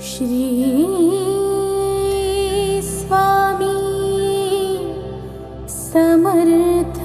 श्री स्वामी समर्थ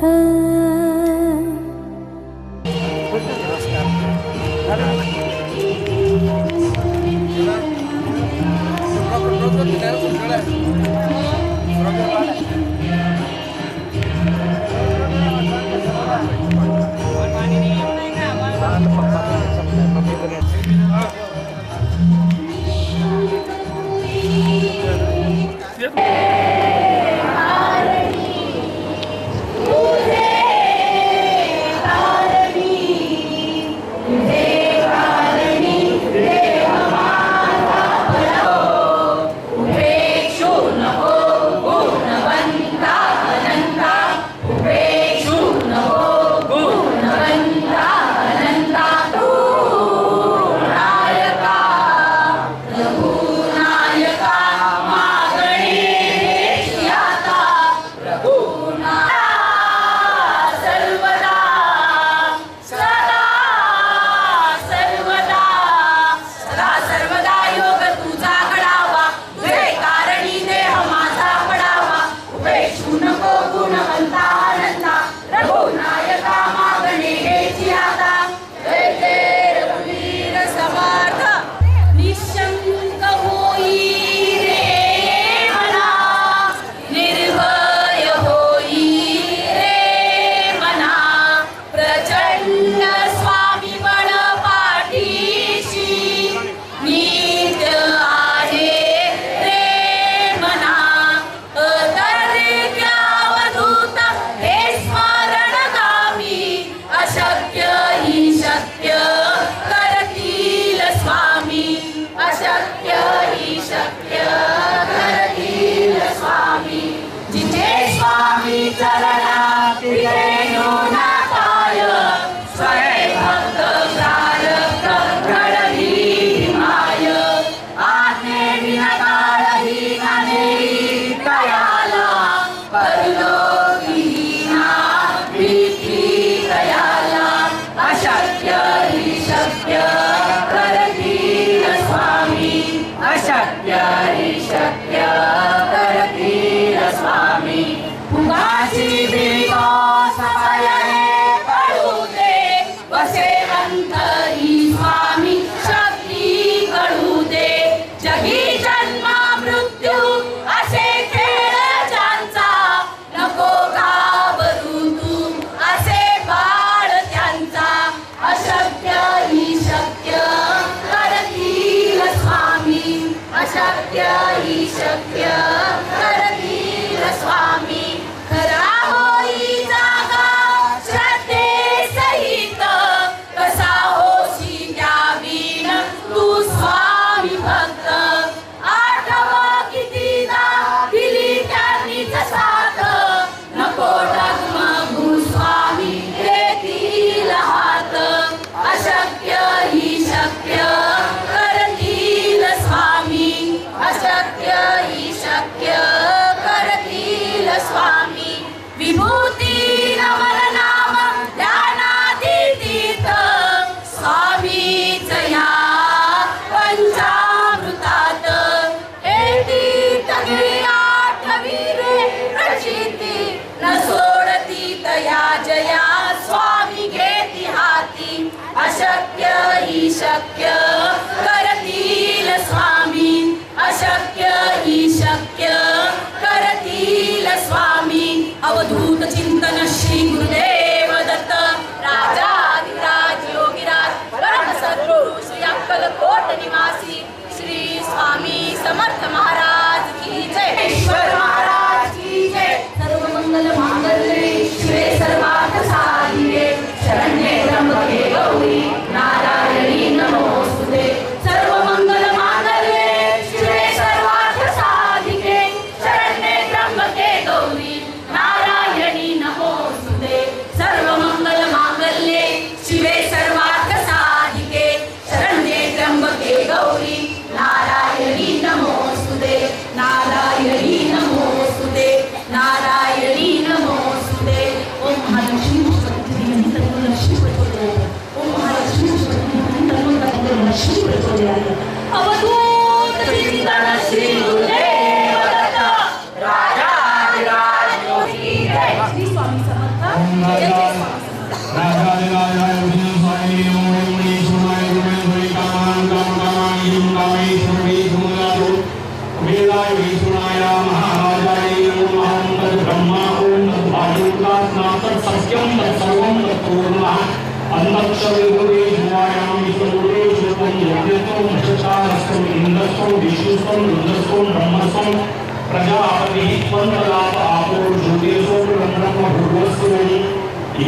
शक्य करतील स्वामी. अशक्य ही शक्य करतील स्वामी. अवधूत चिंतन श्री गुरुदेव दत्त. राजा विराज योगिराज परम सद्गुरु श्री अक्कल कोट निवासी श्री स्वामी समर्थ महाराज की जय. महाराज की जय. सर्व मंगल मांगल्ये शिवे सर्वा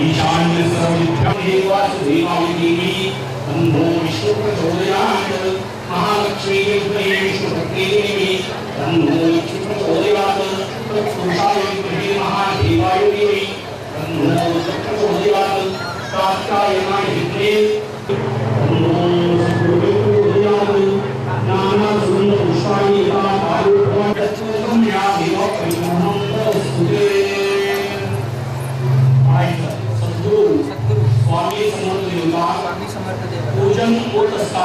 ईशान्य सर्वविद्यां तन्नो विष्णु प्रचोदयात् महालक्ष्मी विद्महे विष्णुभक्ते देवी तन्नो लक्ष्मी प्रचोदयात् तत्पुरुषाय विद्महे महादेवाय देवी तन्नो प्रचोदयात् विद्महे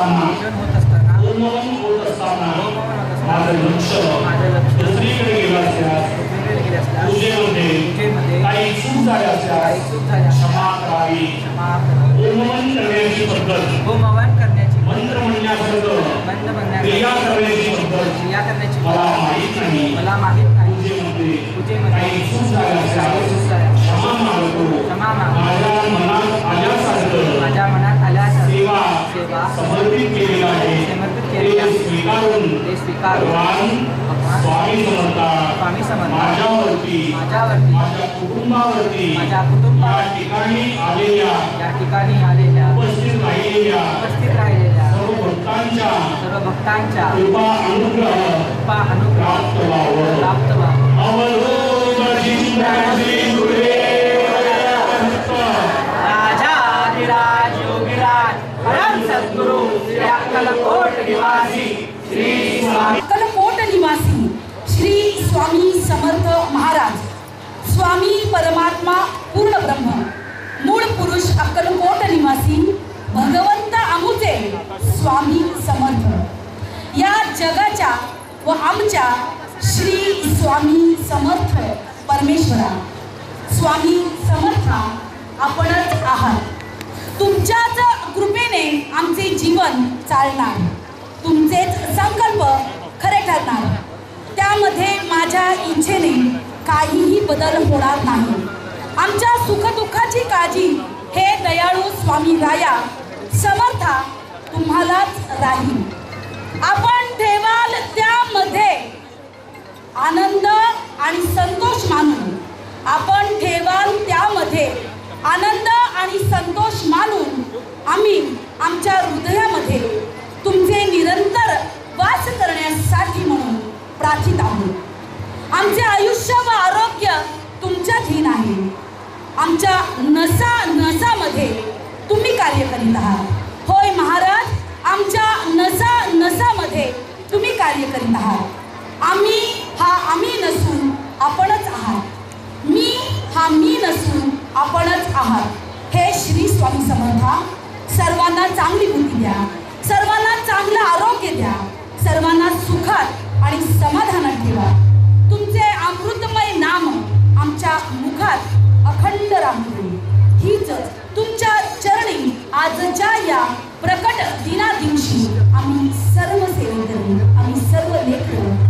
असताना पूजन होत असताना होमवन होत असताना होमवन होत असताना माझं लक्ष माझं लक्ष दुसरीकडे गेलं असल्यास वेगवेगळे गेले असल्यास पूजेमध्ये पूजेमध्ये काही चूक झाल्या काही असल्यास चूक झाल्या क्षमा करावी क्षमा करा. होमवन करण्याची पद्धत होमवन करण्याची मंत्र म्हणण्यासारखं बंद क्रिया बनण्याची करण्याची पद्धत क्रिया करण्याची मला माहीत नाही मला माहीत नाही पूजेमध्ये पूजेमध्ये काही चूक झाल्या काही असल्यास चूक झाल्या. क्षमा मागतो क्षमा मागतो. माझ्या मनात आल्यासारखं माझ्या मनात आल्यास सेवा सेवा समर्पित केलेला आहे. समर्पित केलेली आहे. ते स्वीकारून ते स्वीकारून भगवान भगवान स्वामी समर्था स्वामी समर्थ माझ्यावरती माझ्यावरती माझ्या कुटुंबावरती माझ्या कुटुंबावर या ठिकाणी आलेल्या या ठिकाणी आलेल्या उपस्थित राहिलेल्या उपस्थित राहिलेल्या सर्व भक्तांच्या सर्व भक्तांच्या कृपा अनुग्रह कृपा अनुग्रह प्राप्त व्हावं. प्राप्त व्हावा. अक्कलकोट निवासी श्री स्वामी अक्कलकोट निवासी श्री स्वामी समर्थ महाराज स्वामी परमात्मा पूर्ण ब्रह्म मूळ पुरुष अक्कलकोट निवासी भगवंत आमुचे स्वामी समर्थ. या जगाच्या व आमच्या श्री स्वामी समर्थ परमेश्वरा स्वामी समर्था आपणच आहात. तुमच्याच कृपेने आमचे जीवन चालणार. तुमचेच संकल्प खरे ठरणार. त्यामध्ये माझ्या इच्छेने काहीही बदल होणार नाही. आमच्या सुखदुःखाची काळजी हे दयाळू स्वामी राया समर्था तुम्हालाच राहील. आपण ठेवाल त्यामध्ये आनंद आणि संतोष मानून. आपण ठेवाल त्यामध्ये आनंद आणि संतोष मानून आम्ही आमच्या हृदयामध्ये तुमचे निरंतर वास करण्यासाठी म्हणून प्रार्थित आहोत. आमचे आयुष्य व आरोग्य तुमच्या धीन आहे. आमच्या नसा नसामध्ये तुम्ही कार्य करीत आहात. होय महाराज आमच्या नसा नसामध्ये तुम्ही कार्य करीत आहात आम्ही हा आम्ही नसून आपणच आहात मी हा मी नसून आपणच आहात. हे श्री स्वामी समर्था सर्वांना चांगली बुद्धी द्या. सर्वांना चांगलं आरोग्य द्या. सर्वांना सुखात आणि समाधानात ठेवा. तुमचे अमृतमय नाम आमच्या मुखात अखंड राहू हीच तुमच्या चरणी आजच्या या प्रकट दिना दिवशी आम्ही सर्व सेवेकरी आम्ही सर्व लेखन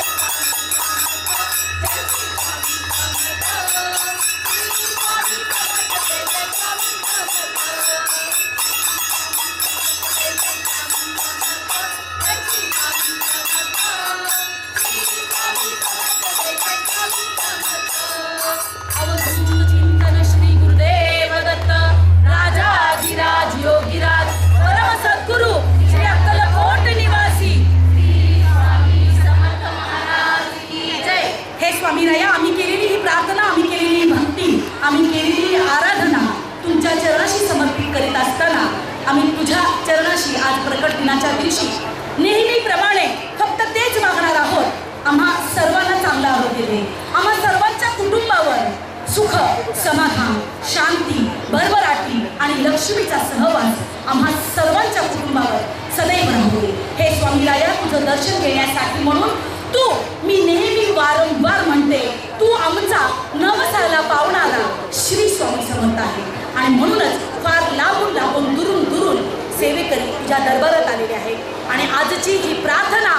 Thank you. तुझ्या चरणाशी आज प्रकट दिनाच्या दिवशी नेहमीप्रमाणे फक्त तेच मागणार आहोत. आम्हा सर्वांना चांगला आरोग्य दे. आम्हा सर्वांच्या कुटुंबावर सुख समाधान शांती भरभराटी आणि लक्ष्मीचा सहवास आम्हा सर्वांच्या कुटुंबावर सदैव राहू दे. हे स्वामीराया तुझं दर्शन घेण्यासाठी म्हणून तू मी नेहमी वारंवार म्हणते तू आमचा नवसाला पावणारा श्री स्वामी समर्थ आहे. आणि म्हणूनच फार लांबून लांबून दूर सेवेकरी तुझ्या दरबारात आलेले आहे आणि आजची ही प्रार्थना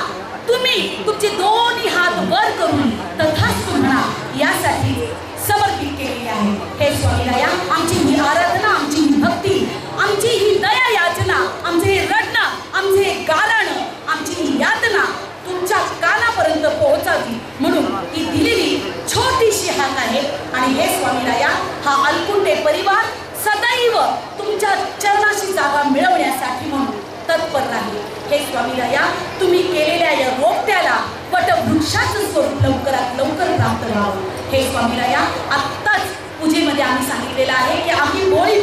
तुम्ही तुमचे दोन्ही हात वर करून तथास्तु म्हणा यासाठी समर्पित केलेली आहे. हे स्वामीराया आमची ही आराधना आमची ही भक्ती आमची ही दया याचना आमचे हे रडणं आमचे हे गारणं आमची ही यातना तुमच्या कानापर्यंत पोहोचावी म्हणून ही दिलेली छोटीशी हाक आहे. आणि हे स्वामीराया हा अलकुंडे परिवार सदैव तुमच्या चरणाशी जागा मिळवण्यासाठी म्हणून तत्पर राहील. हे स्वामीराया तुम्ही केलेल्या या रोपट्याला वटवृक्षाचं स्वरूप लवकरात लवकर प्राप्त व्हावं. हे स्वामीराया आत्ताच पूजेमध्ये आम्ही सांगितलेलं आहे की आम्ही भोळी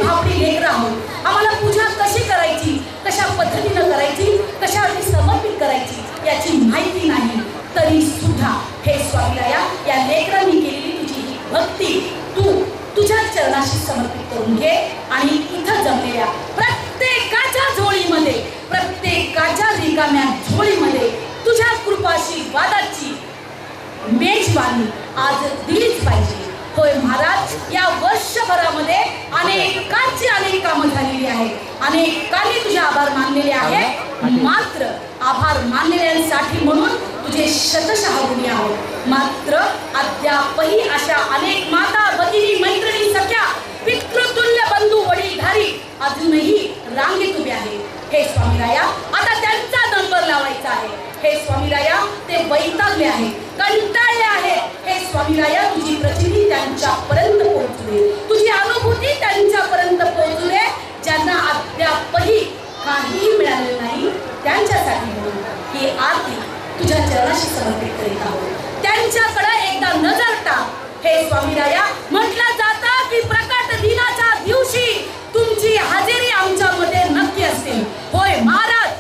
मेजवानी आज दिलीच पाहिजे. होय महाराज या वर्षभरामध्ये अनेकांची अनेक कामं झालेली आहेत. अनेकांनी तुझे आभार मानलेले आहेत. मात्र आभार मानलेल्यांसाठी म्हणून तुझे शतशः ऋणी आहोत. मात्र अद्यापही अशा अनेक माता भगिनी मैत्रिणी सख्या पितृतुल्य बंधू वडीलधारी अजूनही रांगेत उभे आहेत. हे स्वामीराया आता त्यांचा नंबर लावायचा आहे. हे स्वामीराया ते वैतागले आहे कंटाळले आहे. हे स्वामीराया तुझी प्रचिती त्यांच्यापर्यंत पोहोचू दे. तुझी अनुभूती त्यांच्यापर्यंत पोहोचू दे ज्यांना अद्यापही काहीही मिळालेलं नाही त्यांच्यासाठी म्हणून. ही आरती तुझ्या चरणाशी समर्पित करीत आहोत. त्यांच्याकडे एकदा नजर टाक हे स्वामीराया म्हटलं जातं की प्रकट दिनाच्या दिवशी तुमची हजेरी आमच्यामध्ये नक्की असते होय महाराज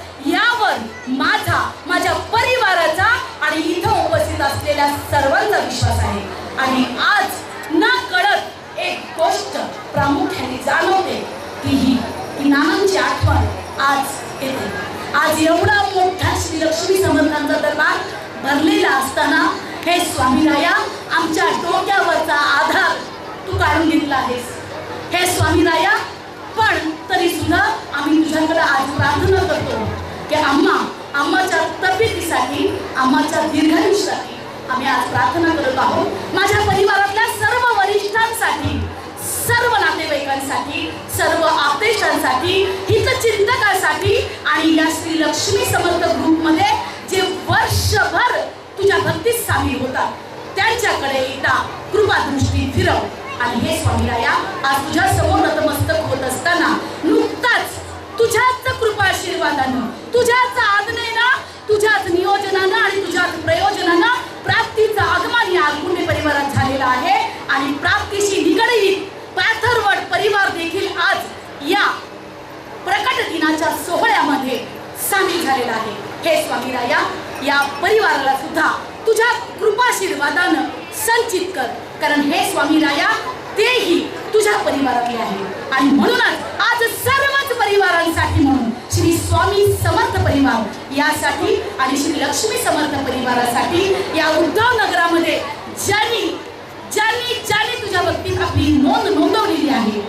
माझा माझ्या परिवाराचा आणि इथं उपस्थित असलेल्या सर्वांचा विश्वास आहे. आणि आज न कळत एक गोष्ट प्रामुख्याने जाणवते. की ही की नानांची आठवण आज येते. आज एवढा मोठा श्री लक्ष्मी समर्थांचा दरबार भरलेला असताना हे स्वामीराया आमच्या डोक्यावरचा आधार तू काढून घेतला आहेस. हे स्वामीराया पण तरी सुद्धा आम्ही तुझ्याकडे आज प्रार्थना करतो की आम्हा आम्हाच्या तब्येतीसाठी आम्हाच्या दीर्घायुष्यासाठी आम्ही आज प्रार्थना करत आहोत. माझ्या परिवारातल्या सर्व वरिष्ठांसाठी सर्व नातेवाईकांसाठी सर्व आप्तेष्टांसाठी हितचिंतकांसाठी आणि या श्री लक्ष्मी समर्थ ग्रुपमध्ये जे वर्षभर तुझ्या भक्तीत सामील होतात त्यांच्याकडे एकदा कृपादृष्टी फिरव. आणि हे स्वामीराया आज तुझ्या समोर नतमस्तक होत असताना नुकताच तुझ्याच कृपा आशीर्वादानं तुझ्याच आज्ञेनं तुझ्याच नियोजनानं आणि तुझ्याच प्रयोजनानं प्राप्तीचं आगमन या आगमुंडे परिवारात झालेलं आहे. आणि प्राप्तीशी निगडीत पॅथरवट परिवार देखील आज या प्रकट दिनाच्या सोहळ्यामध्ये सामील झालेला आहे. हे स्वामीराया या परिवाराला सुद्धा तुझ्या कृपाशीर्वादानं संचित कर. कारण हे स्वामीराया तेही तुझ्या परिवारातले आहे. आणि म्हणूनच आज सर्वच परिवारांसाठी म्हणून श्री स्वामी समर्थ परिवार यासाठी आणि श्री लक्ष्मी समर्थ परिवारासाठी या उद्धव नगरामध्ये ज्यांनी ज्यांनी ज्यांनी तुझ्या बाबतीत आपली नोंद नोंदवलेली आहे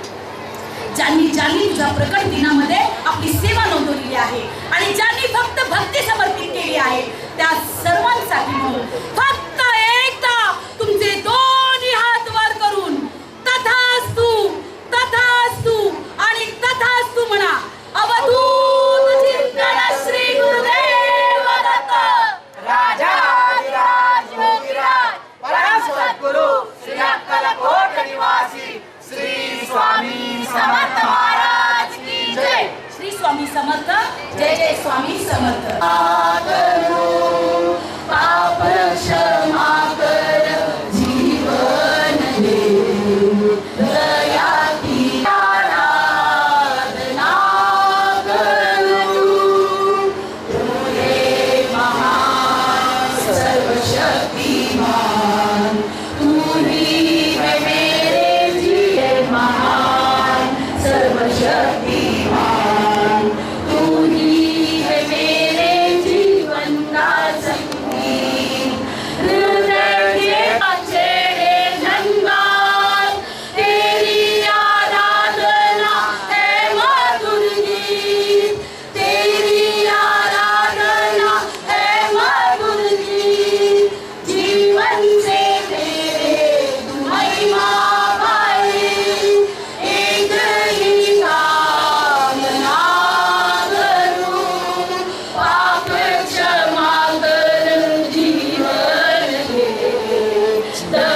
ज्यांनी ज्यांनी तुझ्या प्रकट दिनामध्ये आपली सेवा नोंदवलेली आहे आणि ज्यांनी फक्त भक्ती समर्पित केली आहे त्या सर्वांसाठी म्हणून फक्त एकदा तुमचे दोन म्हणा अवधूत चिंतन श्री गुरुदेव दत्त. राजाधिराज योगीराज परम सद्गुरु श्री अक्कलकोट निवासी श्री स्वामी समर्थ महाराज की जय. श्री स्वामी समर्थ जय जय स्वामी समर्थ. पाप क्षमा कर. The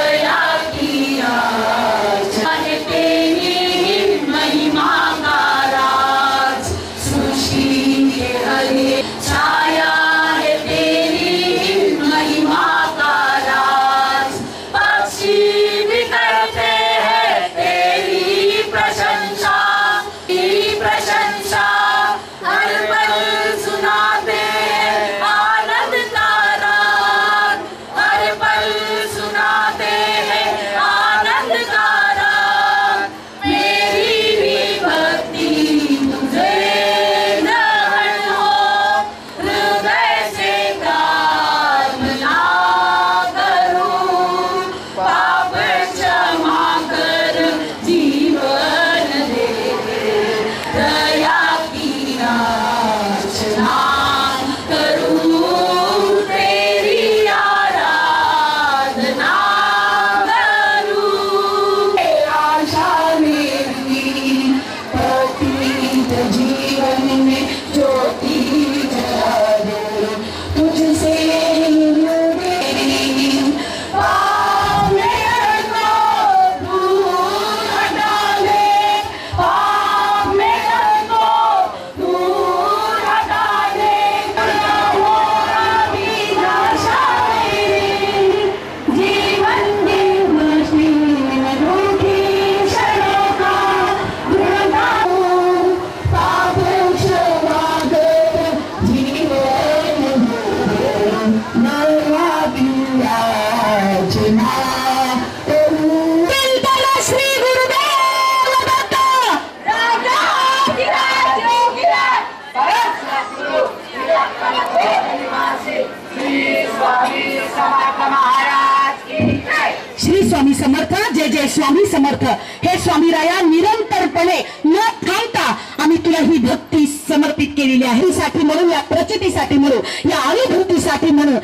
समर्थ जय जय स्वामी समर्थ. हे स्वामी राया निरंतरपणे न थांबता आम्ही तुला ही भक्ती समर्पित केलेली आहे. साठी म्हणून या प्रचितीसाठी म्हणून या अनुभूतीसाठी म्हणून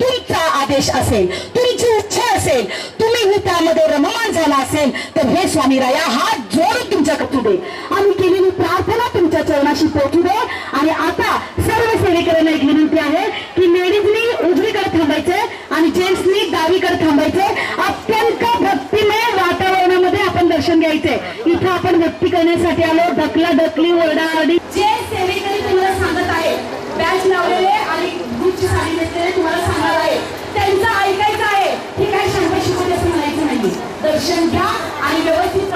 तुमचा आदेश असेल तुमची इच्छा असेल तुम्ही त्यामध्ये रममान झाला असेल तर हे स्वामी राया हात जोडून तुमच्याकडे दे. आम्ही केलेली प्रार्थना तुमच्या चरणाशी पोहोचू दे. आणि आता सर्व सेवेकरांना एक विनंती आहे की लेडीजनी उजवीकडे थांबायचे आणि जेंट्सनी डावीकडे थांबायचे अत्यंत आपण दर्शन इथं आपण व्यक्ती करण्यासाठी आलो. ढकला ढकली ओरडाआरडी जे सेवेकरी तुम्हाला सांगत आहे बॅच लावलेले आणि ग्रुपची साडी नेसलेले तुम्हाला सांगणार आहे. त्यांचं ऐकायचं आहे. हे काय शंभर शिकवते असं म्हणायचं नाही दर्शन घ्या आणि व्यवस्थित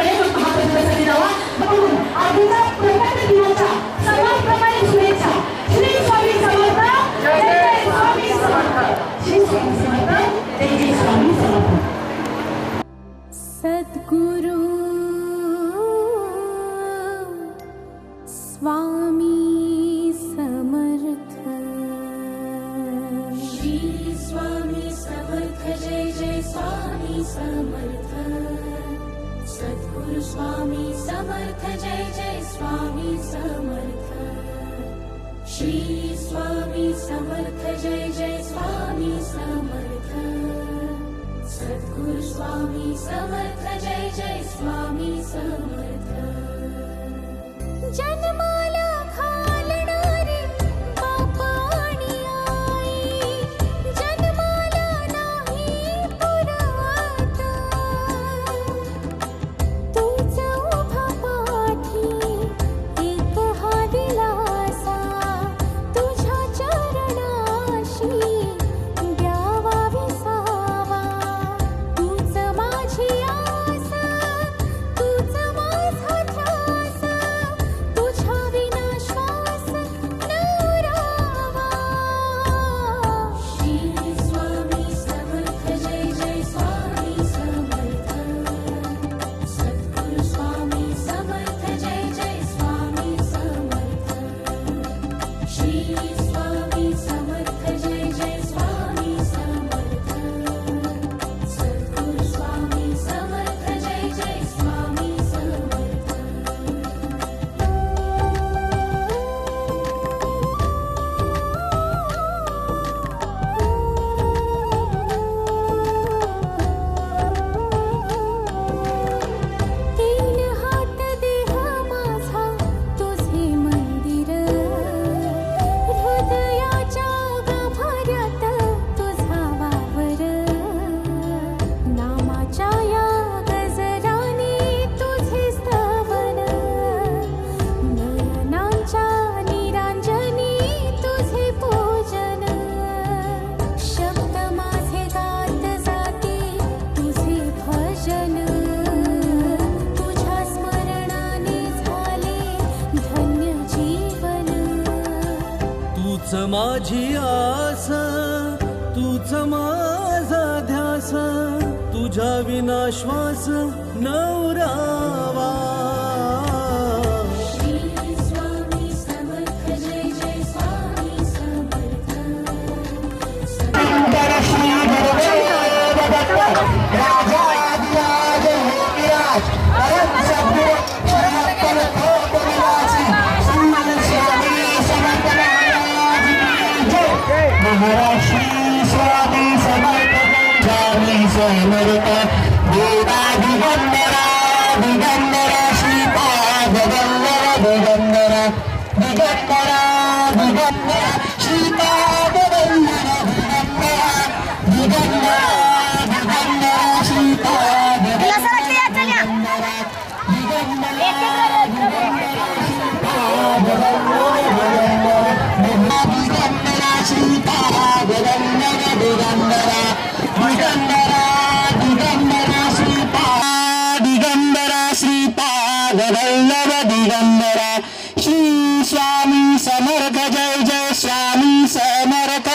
स्वामी समर्थ जय जय स्वामी समर्थ.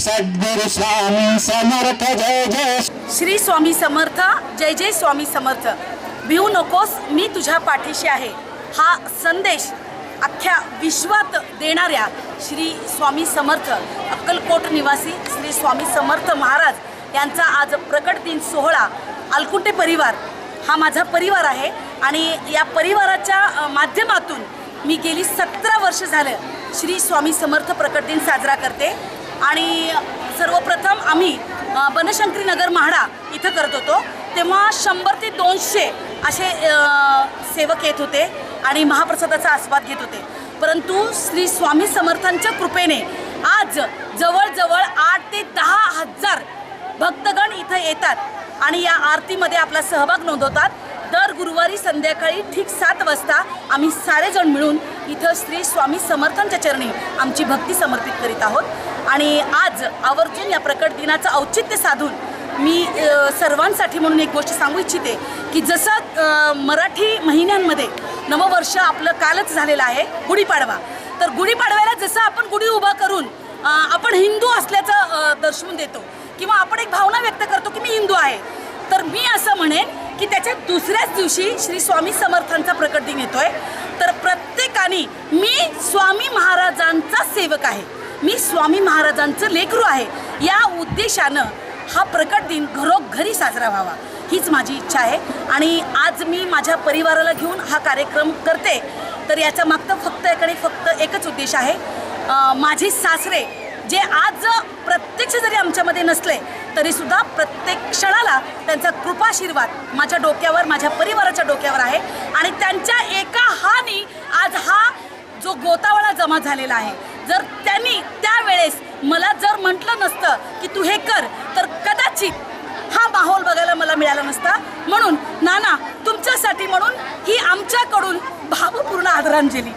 सद्गुरु स्वामी समर्थ जय जय श्री स्वामी समर्थ जय जय स्वामी समर्थ. भिवू नकोस मी तुझ्या पाठीशी आहे. हा संदेश अख्ख्या विश्वात देणाऱ्या श्री स्वामी समर्थ अक्कलकोट निवासी श्री स्वामी समर्थ महाराज यांचा आज प्रकट दिन सोहळा अलकुंटे परिवार. हा माझा परिवार आहे आणि या परिवाराच्या माध्यमातून मी गेली सतरा वर्ष झालं श्री स्वामी समर्थ प्रकट दिन साजरा करते. आणि सर्वप्रथम आम्ही बनशंकरी नगर म्हाडा इथं करत होतो. तेव्हा शंभर ते दोनशे असे सेवक येत होते आणि महाप्रसादाचा आस्वाद घेत होते. परंतु श्री स्वामी समर्थांच्या कृपेने आज जवळजवळ आठ ते दहा हजार भक्तगण इथं येतात आणि या आरतीमध्ये आपला सहभाग नोंदवतात. दर गुरुवारी संध्याकाळी ठीक सात वाजता आम्ही सारेजण मिळून इथं श्री स्वामी समर्थांच्या चरणी आमची भक्ती समर्पित करीत आहोत. आणि आज आवर्जून या प्रकट दिनाचं औचित्य साधून मी सर्वांसाठी म्हणून एक गोष्ट सांगू इच्छिते की जसं मराठी महिन्यांमध्ये नववर्ष आपलं कालच झालेलं आहे गुढीपाडवा. तर गुढीपाडव्याला जसं आपण गुढी उभा करून आपण हिंदू असल्याचं दर्शवून देतो किंवा आपण एक भावना व्यक्त करतो की मी हिंदू आहे तर मी असं म्हणेन की त्याच्या दुसऱ्याच दिवशी श्री स्वामी समर्थांचा प्रकट दिन येतोय. तर प्रत्येकाने मी स्वामी महाराजांचा सेवक आहे. मी स्वामी महाराजांचं लेकरू आहे. या उद्देशानं हा प्रकट दिन घरोघरी साजरा व्हावा. हीच माझी इच्छा आहे. आणि आज मी माझ्या परिवाराला घेऊन हा कार्यक्रम करते. तर याच्या मागतं फक्त याकडे फक्त एकच उद्देश आहे. माझे सासरे जे आज प्रत्यक्ष जरी आमच्यामध्ये नसले तरीसुद्धा प्रत्येक क्षणाला त्यांचा कृपाशीर्वाद माझ्या डोक्यावर माझ्या परिवाराच्या डोक्यावर आहे. आणि त्यांच्या एका हानी आज हा जो गोतावळा जमा झालेला आहे. जर त्यांनी त्यावेळेस मला जर म्हटलं नसतं की तू हे कर तर कदाचित हा माहोल बघायला मला मिळाला नसता. म्हणून नाना तुमच्यासाठी म्हणून ही आमच्याकडून भावपूर्ण आदरांजली.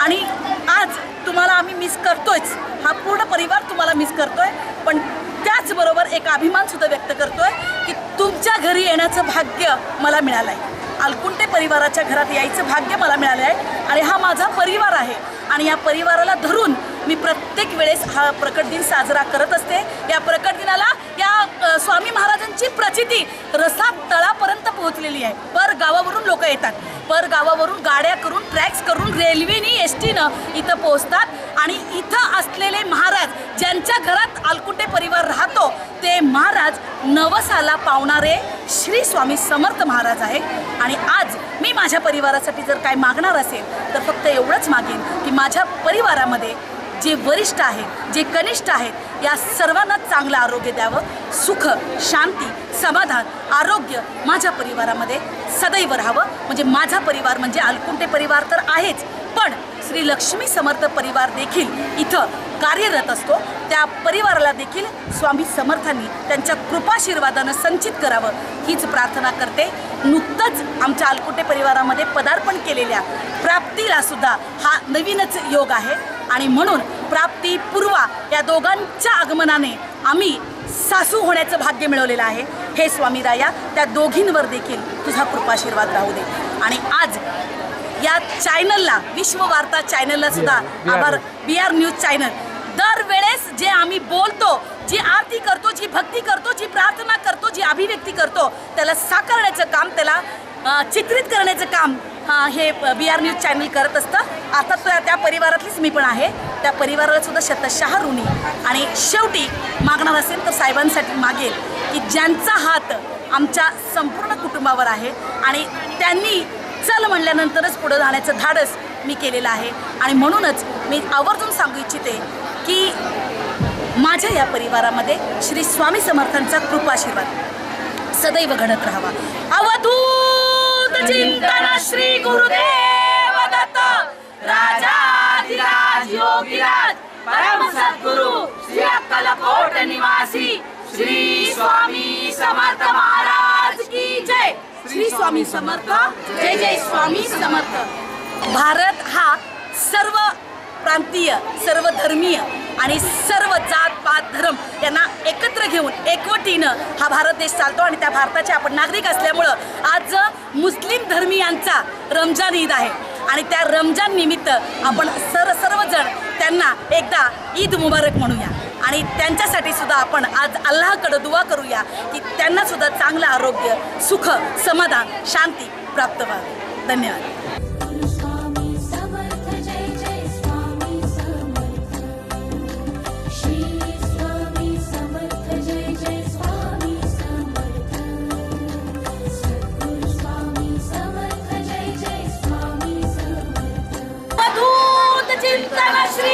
आणि आज तुम्हाला आम्ही मिस करतोयच. हा पूर्ण परिवार तुम्हाला मिस करतोय. पण त्याचबरोबर एक अभिमान सुद्धा व्यक्त करतोय की तुमच्या घरी येण्याचं भाग्य मला मिळालं आहे अलकुंटे परिवाराच्या घरात यायचं भाग्य मला मिळालं आहे आणि हा माझा परिवार आहे. आणि या परिवाराला धरून मी प्रत्येक वेळेस हा प्रकट दिन साजरा करत असते. या प्रकट दिनाला या स्वामी महाराजांची प्रचिती रसात तळापर्यंत पोहोचलेली आहे. पर गावावरून लोक येतात. पर गावावरून गाड्या करून ट्रॅक्स करून रेल्वेनी एस टीनं इथं पोहोचतात. आणि इथं असलेले महाराज ज्यांच्या घरात अलकुटे परिवार राहतो ते महाराज नवसाला पावणारे श्री स्वामी समर्थ महाराज आहे आणि आज मी माझ्या परिवारासाठी जर काय मागणार असेल तर फक्त एवढंच मागेन की माझ्या परिवारामध्ये जे वरिष्ठ आहेत जे कनिष्ठ आहेत या सर्वांना चांगलं आरोग्य द्यावं सुख शांती समाधान आरोग्य माझ्या परिवारामध्ये सदैव राहावं. म्हणजे माझा परिवार म्हणजे अलकुंटे परिवार तर आहेच पण श्री लक्ष्मी समर्थ परिवार देखील इथं कार्यरत असतो. त्या परिवाराला देखील स्वामी समर्थांनी त्यांच्या कृपाशीर्वादानं संचित करावं हीच प्रार्थना करते. नुकतंच आमच्या अलकुटे परिवारामध्ये पदार्पण केलेल्या प्राप्तीला सुद्धा हा नवीनच योग आहे. आणि म्हणून प्राप्ती पूर्वा या दोघांच्या आगमनाने आम्ही सासू होण्याचं भाग्य मिळवलेलं आहे. हे स्वामी राया त्या दोघींवर देखील तुझा कृपाशीर्वाद राहू दे. आणि आज या चॅनलला विश्ववार्ता चॅनलला सुद्धा आभार. बी आर न्यूज चॅनल दरवेळेस जे आम्ही बोलतो जी आरती करतो जी भक्ती करतो जी प्रार्थना करतो जी अभिव्यक्ती करतो त्याला साकारण्याचं काम त्याला चित्रित करण्याचं काम हे बी आर न्यूज चॅनल करत असतं. आता त्या त्या परिवारातलीच मी पण आहे. त्या परिवाराला सुद्धा शतशः ऋणी. आणि शेवटी मागणार असेल तर साहेबांसाठी मागेल की ज्यांचा हात आमच्या संपूर्ण कुटुंबावर आहे आणि त्यांनी चल म्हणल्यानंतरच पुढं जाण्याचं धाडस मी केलेलं आहे. आणि म्हणूनच मी आवर्जून सांगू इच्छिते की माझ्या या परिवारामध्ये श्री स्वामी समर्थांचा कृपाशीर्वाद सदैव घडत राहावा. अवधूत चिंतन श्री गुरुदेव दत्त. राजाधिराज योगीराज परम सद्गुरु श्री अक्कलकोट निवासी श्री स्वामी समर्थ महाराज. श्री स्वामी समर्थ जय जय स्वामी समर्थ. भारत हा सर्व प्रांतीय सर्व धर्मीय आणि सर्व जात पात धर्म यांना एकत्र घेऊन एकवटीनं हा भारत देश चालतो आणि त्या भारताचे आपण नागरिक असल्यामुळं आज मुस्लिम धर्मियांचा रमजान ईद आहे. आणि त्या रमजान निमित्त आपण सर सर्वजण त्यांना एकदा ईद मुबारक म्हणूया. आणि त्यांच्यासाठी सुद्धा आपण आज अल्लाकडं दुवा करूया की त्यांना सुद्धा चांगलं आरोग्य सुख समाधान शांती प्राप्त व्हावी. धन्यवाद. Sri